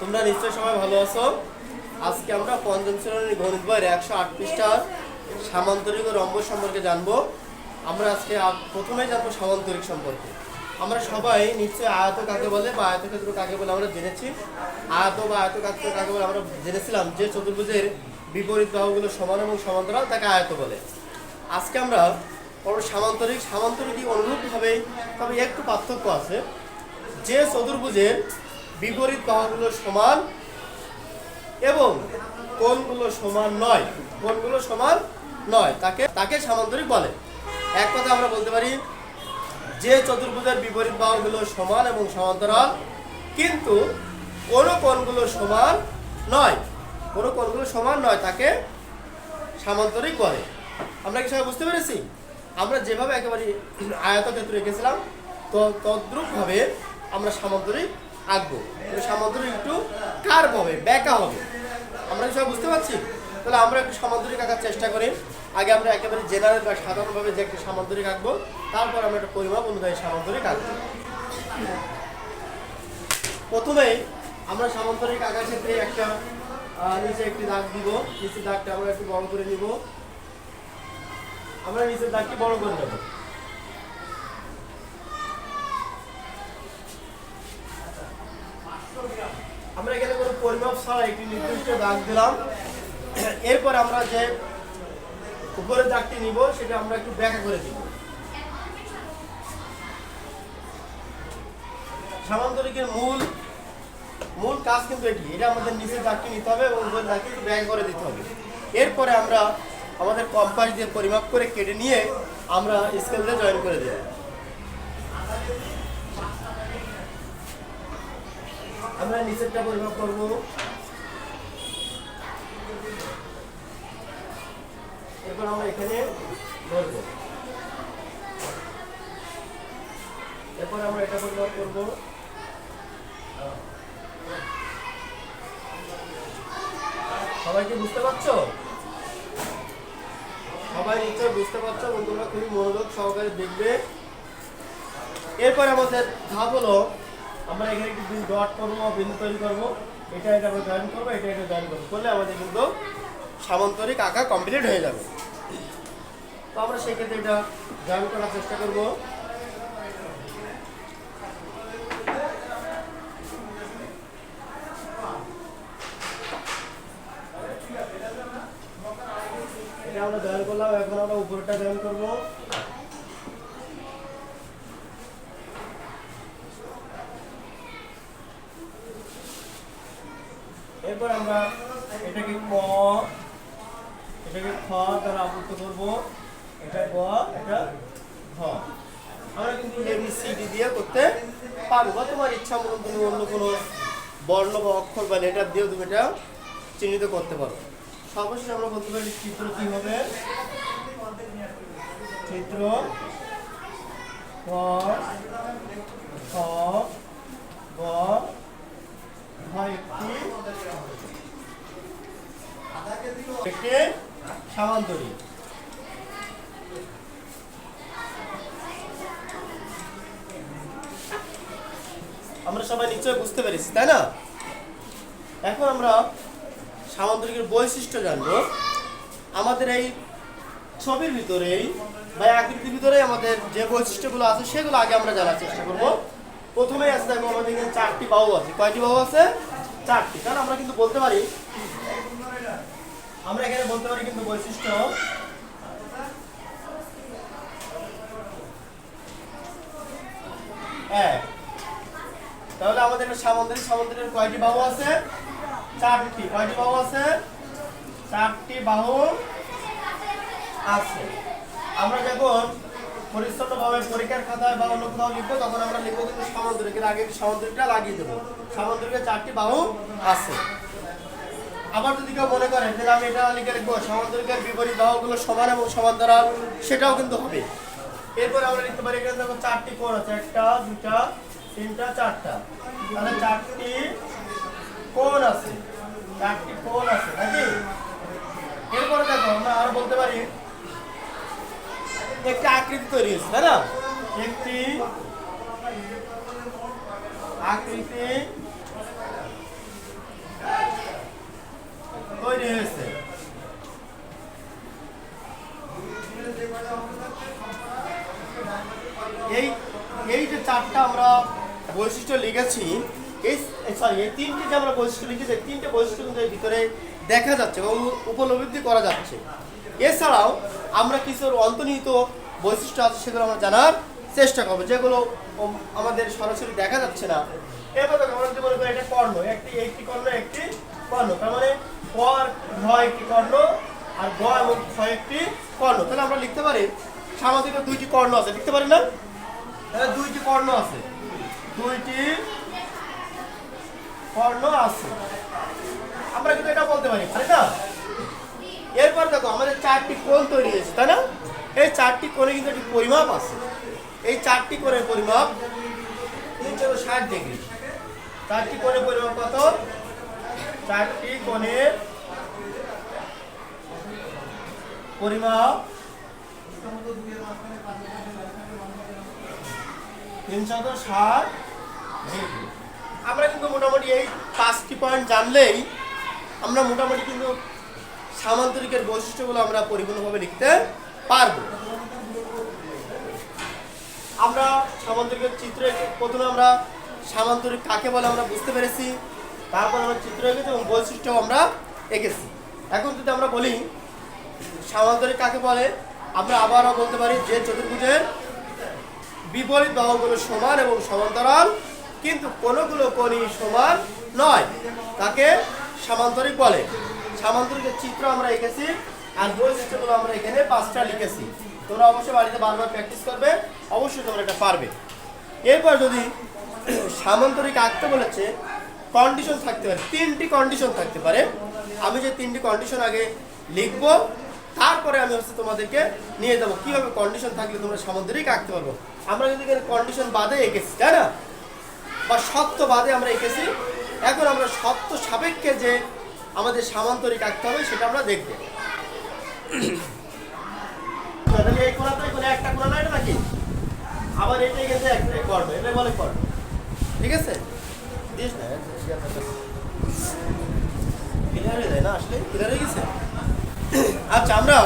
তোমরা নিশ্চয়ই সবাই ভালো আছো। আজকে আমরা পঞ্চম শ্রেণির গণিত বইয়ের একশো আট পৃষ্ঠার সামান্তরিক ও রম্ব সম্পর্কে জানব। আমরা আজকে প্রথমেই জানব সামান্তরিক সম্পর্কে। আমরা সবাই নিশ্চয়ই আয়ত কাকে বলে বা আয়তক্ষেত্র কাকে বলে আমরা জেনেছি। আয়ত বা আয়তক্ষেত্র কাকে বলে আমরা জেনেছিলাম যে চতুর্ভুজের বিপরীত বাহুগুলো সমান এবং সমান্তরাল তাকে আয়ত বলে। আজকে আমরা পড়ব সামান্তরিক। সামান্তরিক অনুরূপভাবে তবে একটু পার্থক্য আছে। যে চতুর্ভুজের বিপরীত বাহুগুলো সমান এবং কোণগুলো সমান নয়। কোণগুলো সমান নয়। তাকে তাকে সামান্তরিক বলে। এক কথা আমরা বলতে পারি, যে চতুর্ভুজের বিপরীত বাহুগুলো সমান এবং সমান্তরাল, কিন্তু কোনো কোণগুলো সমান নয়। কোনো কোণগুলো সমান নয়, তাকে সামান্তরিক বলে। আমরা কি সবাই বুঝতে পেরেছি? আমরা যেভাবে একেবারে আয়তক্ষেত্র রেখেছিলাম তো, তদ্রূপভাবে আমরা সামান্তরিক আঁকবো সামান্তরিক একটু কার্ভ হবে, ব্যাকা হবে। আমরা কি সবাই বুঝতে পারছি? তাহলে আমরা একটু সামান্তরিক আঁকার চেষ্টা করি। আগে আমরা একেবারে জেনারেল বা সাধারণভাবে যে একটা সামান্তরিক আঁকবো, তারপর আমরা একটা পরিমাপ অনুযায়ী সামান্তরিক আঁকবো। প্রথমেই আমরা সামান্তরিক আঁকার ক্ষেত্রে একটা নিচে একটি দাগ দিব। নিচের দাগটা আমরা একটু বড় করে নিব। আমরা নিচের দাগটি বড় করে নেব আমরা এখানে কোনো পরিমাপ ছাড়া একটি নির্দিষ্ট দাগ দিলাম। এরপর আমরা যে উপরের দাগটি নিব, সেটা আমরা একটু ব্যাখ্যা করে দিব সামান্তরিকের মূল মূল কাজ কিন্তু এটি। এটা আমাদের নিচের দাগটি নিতে হবে এবং উপরের দাগটি ব্যাখ্যা করে দিতে হবে। এরপরে আমরা আমাদের কম্পাস দিয়ে পরিমাপ করে কেটে নিয়ে আমরা স্কেল দিয়ে জয়েন করে দেব আমরা নিচেরটা পরিমাপ করব। এরপর আমরা এখানে ধরব এরপর আমরা এটা পরিমাপ করব। সবাই কি বুঝতে পারছ? সবাই নিশ্চয় বুঝতে পারছ তোমরা খুবই মনোযোগ সহকারে দেখবে। এরপর আমাদের ধাপ হলো আমরা এখানে একটু বিন্দু ডট করব, বিন্দু তৈরি করব। এটা এটা আমরা জয়েন করব, এটা এটা জয়েন করব। করলে আমাদের কিন্তু সামান্তরিক আঁকা কমপ্লিট হয়ে যাবে। তো আমরা সেক্ষেত্রে এটা জয়েন করার চেষ্টা করব। আমরা করলাম, এখন আমরা উপরটা জয়েন করব এরপর আমরা এটাকে খ দ্বারা আবৃত করব। এটা গ, এটা ঘ। আমরা কিন্তু এ বি সি ডি দিয়ে করতে পারব। বা তোমার ইচ্ছা মতন তুমি অন্য কোনো বর্ণ বা অক্ষর বা লেটার দিয়েও তুমি এটা চিহ্নিত করতে পারো। সর্বশেষ আমরা বলতে পারি চিত্র কি হবে? চিত্র ক খ গ ঘ একটি একটি সামান্তরিক আমরা সবাই নিশ্চয় বুঝতে পেরেছি, তাই না? এখন আমরা সামান্তরিকের বৈশিষ্ট্য জানব। আমাদের এই ছবির ভিতরেই বা আকৃতির ভিতরে আমাদের যে বৈশিষ্ট্যগুলো আছে, সেগুলো আগে আমরা জানার চেষ্টা করব। প্রথমেই আছে দেখো, আমাদের এখানে চারটি বাহু আছে। কয়টি বাহু আছে? চারটি। কারণ আমরা কিন্তু বলতে পারি আমরা এখানে বলতে পারি কিন্তু বৈশিষ্ট্য তাহলে আমাদের সামুদ্রিক সামুদ্রিকের কয়টি বাহু আছে? চারটি। কয়টি বাহু আছে? চারটি বাহু আছে। আমরা যখন পরিচ্ছন্নভাবে পরীক্ষার খাতায় বা অন্য কোথাও লিখব, তখন আমরা লিখব কিন্তু সামুদ্রিকের আগে সামুদ্রিকটা লাগিয়ে দেবো। সামুদ্রিকের চারটি বাহু আছে। আবার যদি কেউ মনে করেন যে আমি এটা লিখে লিখব সামুদ্রিকের বিপরীত বাহুগুলো সমান এবং সমান্তরাল সেটাও কিন্তু হবে। এরপর আমরা লিখতে পারি এখানে দেখো চারটি কোণ আছে, একটা দুটা তিনটা, চারটা। তাহলে চারটি কোণ আছে, চারটি কোণ আছে, নাকি? এরপরে দেখো আমরা আর বলতে পারি, একটি আকৃতি তৈরি হয়েছে, তাই না? একটি আকৃতি এই এই যে চারটা আমরা বৈশিষ্ট্য লিখেছি, এই সরি এই তিনটে যে আমরা বৈশিষ্ট্য লিখেছি তিনটে বৈশিষ্ট্য কিন্তু এর ভিতরে দেখা যাচ্ছে এবং উপলব্ধি করা যাচ্ছে। এছাড়াও আমরা কিছু অন্তর্নিহিত বৈশিষ্ট্য আছে, সেগুলো আমরা জানার চেষ্টা করব, যেগুলো আমাদের সরাসরি দেখা যাচ্ছে না। দেখো, আমরা যদি মনে এটা কর্ণ, একটি একটি কর্ণ একটি কর্ণ, তার মানে পর ভয় একটি কর্ণ আর গ এবং খ একটি কর্ণ। তাহলে আমরা লিখতে পারি, সামাজিক দুইটি কর্ণ আছে, লিখতে পারি না? তাহলে দুইটি কর্ণ আছে। দুইটি কর্ণ আছে। আমরা কিন্তু এটা বলতে পারি তাই না? এরপর দেখো, আমাদের চারটি কোণ তৈরি হয়েছে, তাই না? এই চারটি কোণে কিন্তু একটি পরিমাপ আছে। এই চারটি কোণের পরিমাপ তিনশো ষাট ডিগ্রি। চারটি কোণের পরিমাপ কত? চারটি কোণের পরিমাপ। তিনশত ষাট। আমরা কিন্তু মোটামুটি এই পাঁচটি পয়েন্ট জানলেই আমরা মোটামুটি কিন্তু সামান্তরিকের বৈশিষ্ট্যগুলো আমরা পরিপূর্ণভাবে লিখতে পারব। আমরা সামান্তরিকের চিত্র প্রথমে আমরা সামান্তরিক কাকে বলে আমরা বুঝতে পেরেছি। তারপর আমরা চিত্র এঁকেছি এবং বৈশিষ্ট্য আমরা এঁকেছি। এখন যদি আমরা বলি সামান্তরিক কাকে বলে? আমরা আবারও বলতে পারি যে চতুর্ভুজের বিপরীত বাহুগুলো সমান এবং সমান্তরাল, কিন্তু কোনোগুলো কোণই সমান নয়। তাকে সামান্তরিক বলে? সামান্তরিকের চিত্র আমরা এঁকেছি আর বৈশিষ্ট্যগুলো আমরা এখানে পাঁচটা লিখেছি। তোমরা অবশ্যই বাড়িতে বারবার প্র্যাকটিস করবে, অবশ্যই তোমরা এটা পারবে। এরপর যদি সামান্তরিক আঁকতে বলেছে কন্ডিশন থাকতে পারে, তিনটি কন্ডিশন থাকতে পারে। আমি যে তিনটি কন্ডিশন আগে লিখব, তারপরে আমি হচ্ছে তোমাদেরকে নিয়ে যাব। কীভাবে কন্ডিশন থাকলে তোমরা সামুদ্রিক আঁকতে পারব? আমরা কিন্তু এখানে কন্ডিশন বাদে এঁকেছি, তাই না? বা সত্য বাদে আমরা এঁকেছি, এখন আমরা সত্য সাপেক্ষে যে আমাদের সামান্তরিক আঁকতে হবে, সেটা আমরা দেখব। এই একটা নাকি? আবার এটাই বলে ঠিক আছে? আচ্ছা আমরা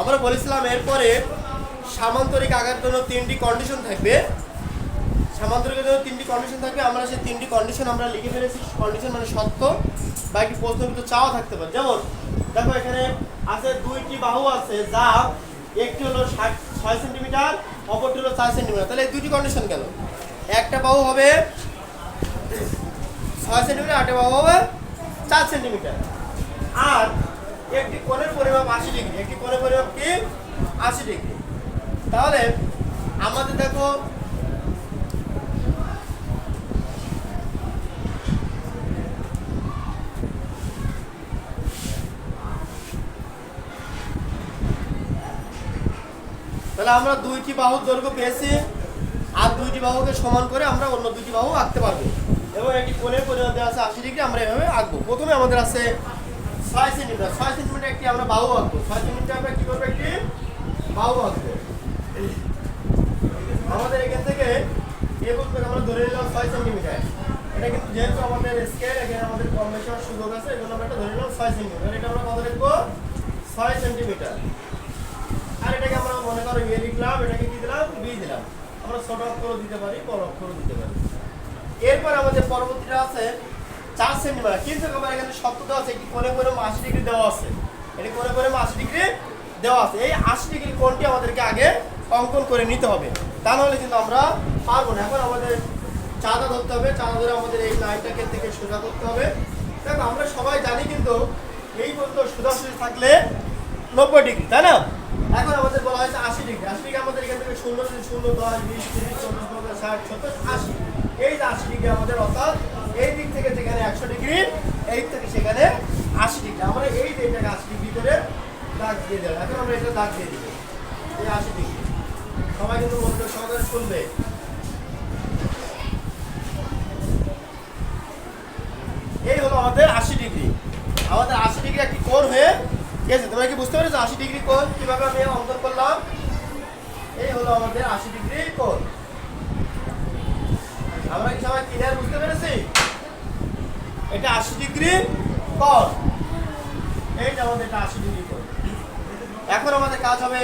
আমরা বলেছিলাম এরপরে সামান্তরিক আঁকার জন্য তিনটি কন্ডিশন থাকবে। সামান্তরিকের জন্য তিনটি কন্ডিশন থাকবে। আমরা সেই তিনটি কন্ডিশন আমরা লিখে ফেলেছি। কন্ডিশন মানে সত্য বা একটি প্রশ্ন কিন্তু চাওয়া থাকতে পারে। যেমন, দেখো এখানে আছে দুইটি বাহু আছে যা একটি হলো ষাট, ছয় সেন্টিমিটার অপরটি হলো চার সেন্টিমিটার তাহলে এই দুইটি কন্ডিশন গেল। একটা বাহু হবে ছয় সেন্টিমিটার আটটা বাহু হবে চার সেন্টিমিটার। আর একটি কোণের পরিমাপ আশি ডিগ্রি, একটি কোণের পরিমাপ কি? আশি ডিগ্রি। তাহলে আমাদের দেখো, তাহলে আমরা দুইটি বাহুর দৈর্ঘ্য পেয়েছি, আর দুইটি বাহুকে সমান করে আমরা অন্য দুইটি বাহু আঁকতে পারব। এবং একটি কোণের পরিমাণ দেওয়া আছে আশি ডিগ্রি, আমরা এভাবে আঁকবো। প্রথমে আমাদের আছে ছয় সেন্টিমিটার। ছয় সেন্টিমিটার একটি আমরা বাহু আঁকবো। ছয় সেন্টিমিটার আমরা কি করব? একটি বাহু আঁকবো। আমাদের এখান থেকে এ বলতে আমরা ধরে নিলাম ছয় সেন্টিমিটার। এটা কিন্তু যেহেতু আমাদের স্কেল এখানে আমাদের কম বেশি হওয়ার সুযোগ আছে এই জন্য আমরা এটা ধরে নিলাম ছয় সেন্টিমিটার। এটা আমরা কত লিখব? ছয় সেন্টিমিটার। আর এটাকে আমরা মনে করো ইয়ে লিখলাম, এটাকে কি দিলাম? বি দিলাম। আমরা ছোট অক্ষরও দিতে পারি, বড় অক্ষরও দিতে পারি। এরপর আমাদের পরবর্তীটা আছে চার সেন্টিমিটার। কিন্তু আমার এখানে শব্দ দেওয়া আছে? একটি কোণে কোণে আশি ডিগ্রি দেওয়া আছে। এটি কোণে কোণে আশি ডিগ্রি দেওয়া আছে। এই আশি ডিগ্রি কোণটি আমাদেরকে আগে অঙ্কন করে নিতে হবে। তা নাহলে কিন্তু আমরা পারব না। এখন আমাদের চাঁদা ধরতে হবে। চাঁদা ধরে আমাদের এই লাইনটাকে থেকে সোজা করতে হবে। দেখো, আমরা সবাই জানি কিন্তু এই পর্যন্ত সোজাসুজি থাকলে নব্বই ডিগ্রি, তাই না? এখন আমাদের বলা হয়েছে আশি ডিগ্রি। আশি ডিগ্রি আমাদের এখান থেকে শূন্য শূন্য, দশ, বিশ, তিরিশ, চল্লিশ, পঞ্চাশ, ষাট, সত্তর, আশি। এই যে আশি ডিগ্রি আমাদের অর্থাৎ এই দিক থেকে যেখানে একশো ডিগ্রি, এই থেকে সেখানে আশি ডিগ্রি। আমরা এই যে আশি ডিগ্রি করে দাগ দিয়ে দেবো এখন আমরা এটা দাগ দিয়ে দিব এই আশি ডিগ্রি। সবাই কিন্তু মধ্যে সহকারে শুনবে। এই হলো আমাদের আশি ডিগ্রি। আমাদের আশি ডিগ্রি একটি কোণ হয়ে গেছে। তোমরা কি বুঝতে পেরেছ আশি ডিগ্রি কোণ? কীভাবে আমি অঙ্কন করলাম? এই হলো আমাদের আশি ডিগ্রি কোণ। আমরা কি সবাই ক্লিয়ার বুঝতে পেরেছি? এটা আশি ডিগ্রি কোণ এইটা আমাদের এটা আশি ডিগ্রি কোণ এখন আমাদের কাজ হবে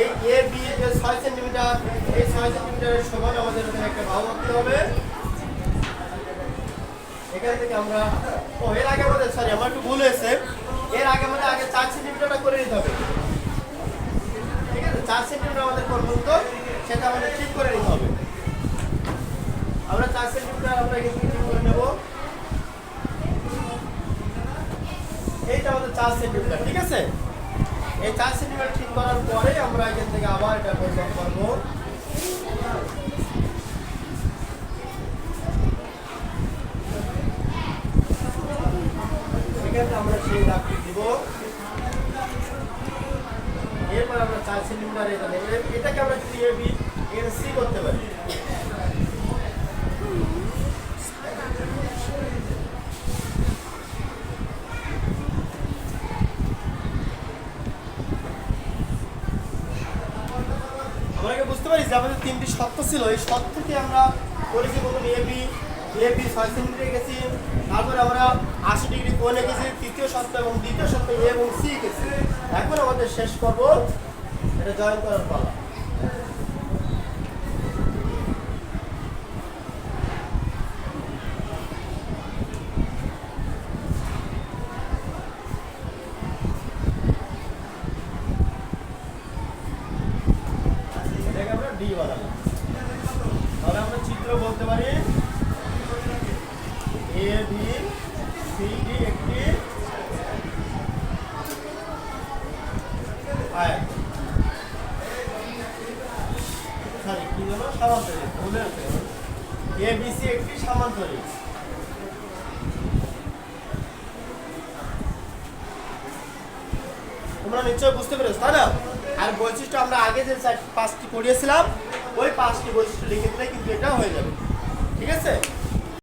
এই এ বি যে ছয় সেন্টিমিটার। এই ছয় সেন্টিমিটারের সমান আমাদের এখানে একটা বাহু আঁকতে হবে। এখান থেকে আমরা ও, এর আগে আমাদের সরি আমার একটু ভুল হয়েছে। এর আগে আমাদের আগে চার সেন্টিমিটারটা করে নিতে হবে। ঠিক আছে? চার সেন্টিমিটার আমাদের করব তো সেটা আমাদের ঠিক করে চার আমরা করে আমাদের চার ঠিক আছে? এই চার ঠিক পরে আমরা এখান থেকে আবার এটা এরপর আমরা চার এটাকে আমরা যদি এ বি এর সি করতে পারি আমরা কি বুঝতে পারি যে আমাদের তিনটি সত্য ছিল। এই সত্যকে আমরা করেছি বলুন এবি এবি ছয় সেন্টিমিটার গেছি। তারপরে আমরা আশি ডিগ্রি কোণে গেছি, তৃতীয় সত্য এবং দ্বিতীয় সত্য এ এবং সি গেছি। এখন আমাদের শেষ পর্ব, এটা জয়েন করার পালা। সরি কি হলো সামান্তরিক ভুলে এ বি সি একটি সামান্তরিক তোমরা নিশ্চয়ই বুঝতে পেরেছ। তাই না আর বৈশিষ্ট্য আমরা আগে যে পাঁচটি পড়িয়েছিলাম, ওই পাঁচটি বৈশিষ্ট্য লিখে দিলে কিন্তু এটা হয়ে যাবে। ঠিক আছে?